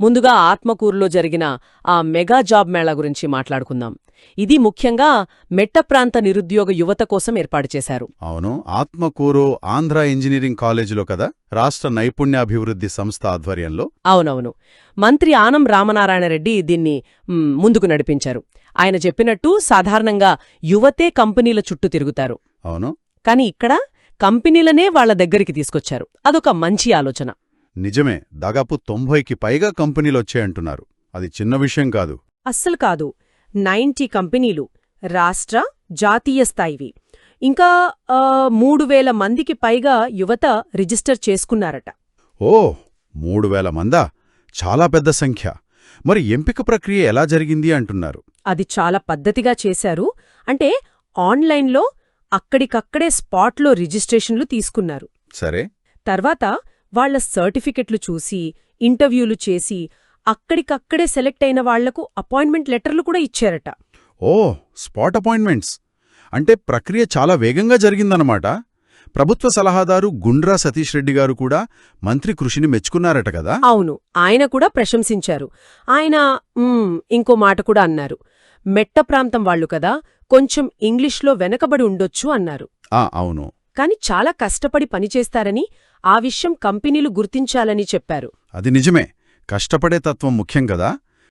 ముందుగా ఆత్మకూరులో జరిగిన ఆ మెగా జాబ్ మేళా గురించి మాట్లాడుకుందాం. ఇది ముఖ్యంగా మెట్ట ప్రాంత నిరుద్యోగ యువత కోసం ఏర్పాటు చేశారు. అవును ఆత్మకూరు ఆంధ్ర ఇంజనీరింగ్ కాలేజీలో కదా రాష్ట్ర నైపుణ్యాభివృద్ధి సంస్థ ఆధ్వర్యంలో. అవునవును. మంత్రి ఆనం రామనారాయణ రెడ్డి దీన్ని ముందుకు నడిపించారు. ఆయన చెప్పినట్టు సాధారణంగా యువతే కంపెనీల చుట్టూ తిరుగుతారు. అవును. కాని ఇక్కడ కంపెనీలనే వాళ్ళ దగ్గరికి తీసుకొచ్చారు. అదొక మంచి ఆలోచన. నిజమే దాదాపు తొంభైకి పైగా కంపెనీలొచ్చాయంటున్నారు. అది చిన్న విషయం కాదు. అస్సలు కాదు. నైంటీ కంపెనీలు రాష్ట్ర జాతీయ స్థాయివి. ఇంకా మూడు వేల మందికి పైగా యువత రిజిస్టర్ చేసుకున్నారట. ఓ మూడు వేల మందా? చాలా పెద్ద సంఖ్య. మరి ఎంపిక ప్రక్రియ ఎలా జరిగింది అంటున్నారు? అది చాలా పద్ధతిగా చేశారు. అంటే ఆన్లైన్లో అక్కడికక్కడే స్పాట్లో రిజిస్ట్రేషన్లు తీసుకున్నారు. సరే. తర్వాత వాళ్ళ సర్టిఫికెట్లు చూసి ఇంటర్వ్యూలు చేసి అక్కడికక్కడే సెలెక్ట్ అయిన వాళ్ళకు అపాయింట్మెంట్ లెటర్లు కూడా ఇచ్చారట. ఓ స్పాట్ అపాయింట్మెంట్స్. అంటే ప్రక్రియ చాలా వేగంగా జరిగిందన్నమాట. ప్రభుత్వ సలహాదారు గుండ్రా సతీష్ రెడ్డి గారు కూడా మంత్రి కృషిని మెచ్చుకున్నారట కదా? అవును ఆయన కూడా ప్రశంసించారు. ఆయన "మ్మ్, ఇంకో మాట కూడా అన్నారు. మెట్ట ప్రాంతం వాళ్ళు కదా కొంచెం ఇంగ్లీష్లో వెనకబడి ఉండొచ్చు అన్నారు. ఆ అవును. కాని చాలా కష్టపడి పనిచేస్తారని ఆ విషయం కంపెనీలు గుర్తించాలని చెప్పారు. అది నిజమే. కష్టపడే తత్వం ముఖ్యం కదా.